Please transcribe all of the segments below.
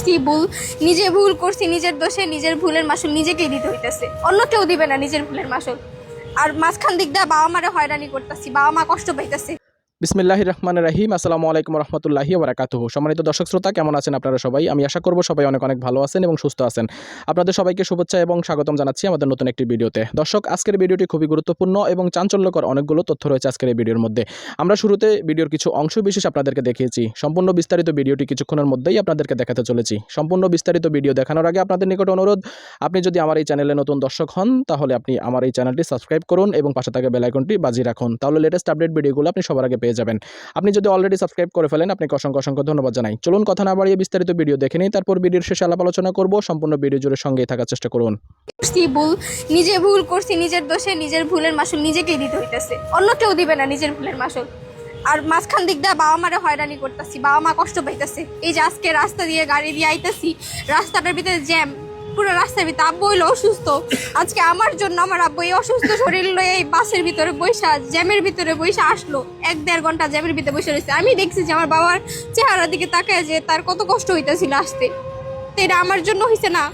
করছি, ভুল, নিজে ভুল করছি, নিজের দোষে নিজের ভুলের মাসুল নিজেকেই দিতে হইতেছে। অন্য কেউ দিবে না নিজের ভুলের মাসুল। আর মাঝখান দিক দিয়ে বাবা মারে হয়রানি করতেছি বাবা মা কষ্ট পাইতেছে। বিসমিল্লাহ রহমান রাহিম আসসালামু আলাইকুম রহমতুল্লাহি বারাকাতুহু সম্মানিত দর্শক শ্রোতা, কেমন আছেন আপনারা সবাই? আমি আশা করব সবাই অনেক অনেক ভালো আছেন এবং সুস্থ আছেন। আপনাদের সবাইকে শুভেচ্ছা এবং স্বাগতম জানাচ্ছি আমাদের নতুন একটি ভিডিওতে। দর্শক, আজকের ভিডিওটি খুবই গুরুত্বপূর্ণ এবং চাঞ্চল্যকর অনেকগুলো তথ্য রয়েছে আজকের এই ভিডিওর মধ্যে। আমরা শুরুতে ভিডিওর কিছু অংশ বিশেষ আপনাদেরকে দেখিয়েছি। সম্পূর্ণ বিস্তারিত ভিডিওটি কিছুক্ষণের মধ্যেই আপনাদেরকে দেখাতে চলেছি। সম্পূর্ণ বিস্তারিত ভিডিও দেখানোর আগে আপনাদের নিকট অনুরোধ, আপনি যদি আমার এই চ্যানেলে নতুন দর্শক হন, তাহলে আপনি আমার এই চ্যানেলটি সাবস্ক্রাইব করুন এবং পাশে থাকা বেলাইকনটি বাজিয়ে রাখুন। তাহলে লেটেস্ট আপডেট ভিডিওগুলো আপনি সবার আগে পেয়ে যাবেন। আপনি যদি অলরেডি সাবস্ক্রাইব করে ফেলেন, আপনাকে অসংখ্য অসংখ্য ধন্যবাদ জানাই। চলুন কথা না বাড়িয়ে বিস্তারিত ভিডিও দেখে নিই, তারপর ভিডিওর শেষে আলাপ আলোচনা করব। সম্পূর্ণ ভিডিও জুড়ে সঙ্গেই থাকার চেষ্টা করুন। ভুল, নিজে ভুল করছি, নিজের দোষে নিজের ভুলের মাসুল নিজেকেই দিতে হইতেছে। অন্য কেউ দিবে না নিজের ভুলের মাসুল। আর মাঝখান দিক দিয়ে বাবা মারে হয়রানি করতেছি, বাবা মা কষ্ট পাইতেছে। এই যে আজকে রাস্তা দিয়ে গাড়ি দিয়ে আইতেছি, রাস্তাটার ভিতরে জ্যাম পুরো রাস্তার ভিতরে আব্বু হইল অসুস্থ। আজকে আমার জন্য আমার আব্বু এই অসুস্থ শরীর লয়ে এই বাসের ভিতরে বৈশা জ্যামের ভিতরে বৈশা আসলো। এক দেড় ঘণ্টা জ্যামের ভিতরে বসে রয়েছে। আমি দেখছি যে আমার বাবার চেহারার দিকে তাকায় যে তার কত কষ্ট হইতেছিল আসতে। তো এটা আমার জন্য হয়েছে না।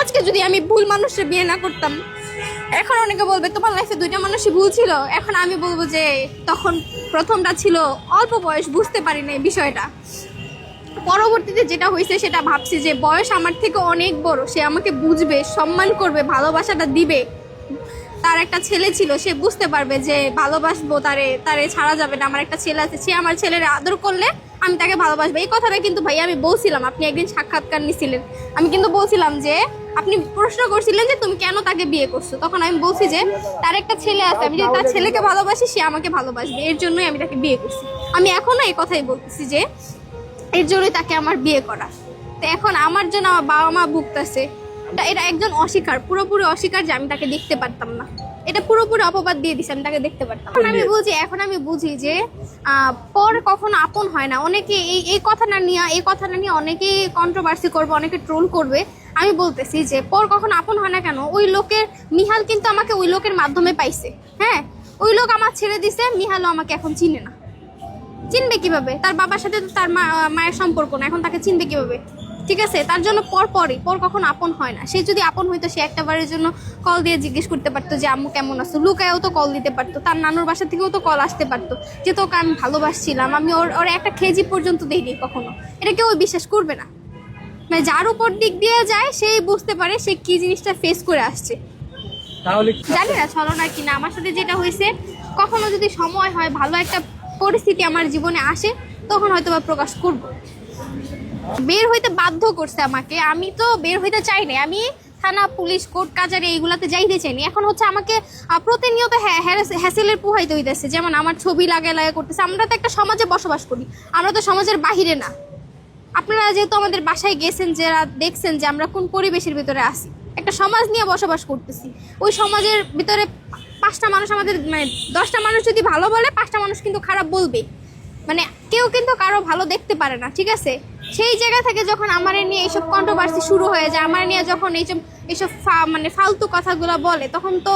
আজকে যদি আমি ভুল মানুষের বিয়ে না করতাম, এখন অনেকে বলবে, তোমার লাইফে দুইটা মানুষই ভুল ছিল? এখন আমি বলব যে তখন প্রথমটা ছিল অল্প বয়স, বুঝতে পারি না বিষয়টা। পরবর্তীতে যেটা হয়েছে সেটা ভাবছি যে বয়স আমার থেকে অনেক বড়, সে আমাকে বুঝবে, সম্মান করবে, ভালোবাসাটা দিবে। তার একটা ছেলে ছিল, সে বুঝতে পারবে যে ভালোবাসবো, তারে তারে ছাড়া যাবে না। আমার একটা ছেলে আছে, সে আমার ছেলের আদর করলে আমি তাকে ভালোবাসবো। এই কথাটা কিন্তু ভাই আমি বলছিলাম, আপনি একদিন সাক্ষাৎকার নিছিলেন। আমি কিন্তু বলছিলাম যে, আপনি প্রশ্ন করছিলেন যে তুমি কেন তাকে বিয়ে করছ? তখন আমি বলছি যে, তার একটা ছেলে আছে, আমি যদি তার ছেলেকে ভালোবাসি, সে আমাকে ভালোবাসবে। এর জন্যই আমি তাকে বিয়ে করছি। আমি এখনও এই কথাই বলতেছি যে এর জন্যই তাকে আমার বিয়ে করা। তো এখন আমার জন্য আমার বাবা মা ভুগতেছে। এটা এটা একজন অস্বীকার, পুরোপুরি অস্বীকার যে আমি তাকে দেখতে পারতাম না। এটা পুরোপুরি অপবাদ দিয়ে দিছে, আমি তাকে দেখতে পারতাম এখন আমি বুঝি, এখন আমি বুঝি যে পর কখনো আপন হয় না। অনেকে এই এই কথাটা নিয়ে, এই কথাটা নিয়ে অনেকেই কন্ট্রোভার্সি করবে, অনেকে ট্রোল করবে। আমি বলতেছি যে, পর কখনো আপন হয় না কেন? ওই লোকের, মিহাল কিন্তু আমাকে ওই লোকের মাধ্যমে পাইছে। হ্যাঁ? ওই লোক আমার ছেড়ে দিছে, মিহালও আমাকে এখন চিনে না। চিনবে কীভাবে? তার বাবার সাথে তো তার মায়ের সম্পর্ক না এখন তাকে চিনবে কীভাবে? ঠিক আছে? তার জন্য পর পরই পর কখন আপন হয় না। সে যদি আপন হইতো সে একটা বারের জন্য কল দিয়ে জিজ্ঞেস করতে পারতো যে আম্মু কেমন আছো? লুকায়ও তো কল দিতে পারতো। তার নানুর বাসা থেকেও তো কল আসতে পারতো যে তোকে আমি ভালোবাসছিলাম। আমি ওর ওর একটা খেজি পর্যন্ত দেইনি কখনো। এটা কেউ বিশ্বাস করবে না। মানে যার উপর দিক দিয়ে যায় সেই বুঝতে পারে সে কি জিনিসটা ফেস করে আসছে। জানি না ছলনা কি না আমার সাথে যেটা হয়েছে কখনো যদি সময় হয় ভালো একটা পরিস্থিতি আমার জীবনে আসে, তখন হয়তো বা প্রকাশ করব। বের হইতে বাধ্য করছে আমাকে। আমি তো বের হইতে চাই না আমি থানা, পুলিশ, কোর্ট, কাজারি এইগুলাতে যাইতে চাইনি। এখন হচ্ছে আমাকে প্রতিনিয়ত হ্যা- হ্যাসেলের পোহাইতে হইতেছে। যেমন আমার ছবি লাগায় লাগায় করতেছে। আমরা তো একটা সমাজে বসবাস করি। আমরা তো সমাজের বাহিরে না। আপনারা যেহেতু আমাদের বাসায় গেছেন, যারা দেখছেন যে আমরা কোন পরিবেশের ভিতরে আছি, একটা সমাজ নিয়ে বসবাস করতেছি। ওই সমাজের ভিতরে পাঁচটা মানুষ আমাদের মানে দশটা মানুষ যদি ভালো বলে, পাঁচটা মানুষ কিন্তু খারাপ বলবে। মানে কেউ কিন্তু কারও ভালো দেখতে পারে না, ঠিক আছে? সেই জায়গা থেকে যখন আমার নিয়ে এইসব কন্ট্রোভার্সি শুরু হয়ে যায়, আমার নিয়ে যখন এইসব এইসব মানে ফালতু কথাগুলো বলে, তখন তো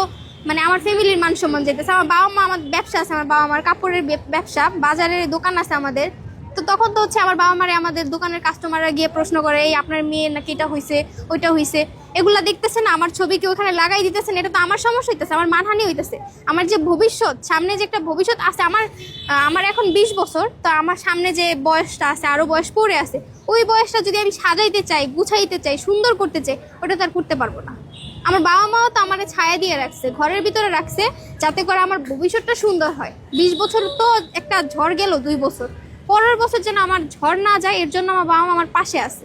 মানে আমার ফ্যামিলির মান সম্মান যেতেছে। আমার বাবা মা আমার ব্যবসা আছে, আমার বাবা মার কাপড়ের ব্যবসা, বাজারের দোকান আছে আমাদের। তো তখন তো হচ্ছে আমার বাবা মারে আমাদের দোকানের কাস্টমাররা গিয়ে প্রশ্ন করে, এই আপনার মেয়ে নাকি এটা হয়েছে ওইটা হয়েছে এগুলা দেখতেছেন, আমার ছবি কেউ ওখানে লাগাই দিতেছেন, এটা তো আমার সমস্যা হইতেছে, আমার মানহানি হইতেছে। আমার যে ভবিষ্যৎ, সামনে যে একটা ভবিষ্যৎ আছে, আমার আমার এখন বিশ বছর, তো আমার সামনে যে বয়সটা আছে আরও বয়স পড়ে আছে, ওই বয়সটা যদি আমি সাজাইতে চাই, গুছাইতে চাই, সুন্দর করতে চাই, ওটা তো আর করতে পারব না। আমার বাবা মাও তো আমার ছায়া দিয়ে রাখছে, ঘরের ভিতরে রাখছে, যাতে করে আমার ভবিষ্যৎটা সুন্দর হয়। বিশ বছর তো একটা ঝড় গেল দুই বছর। পরের বছর যেন আমার ঝড় না যায়, এর জন্য আমার বাবা মা আমার পাশে আছে।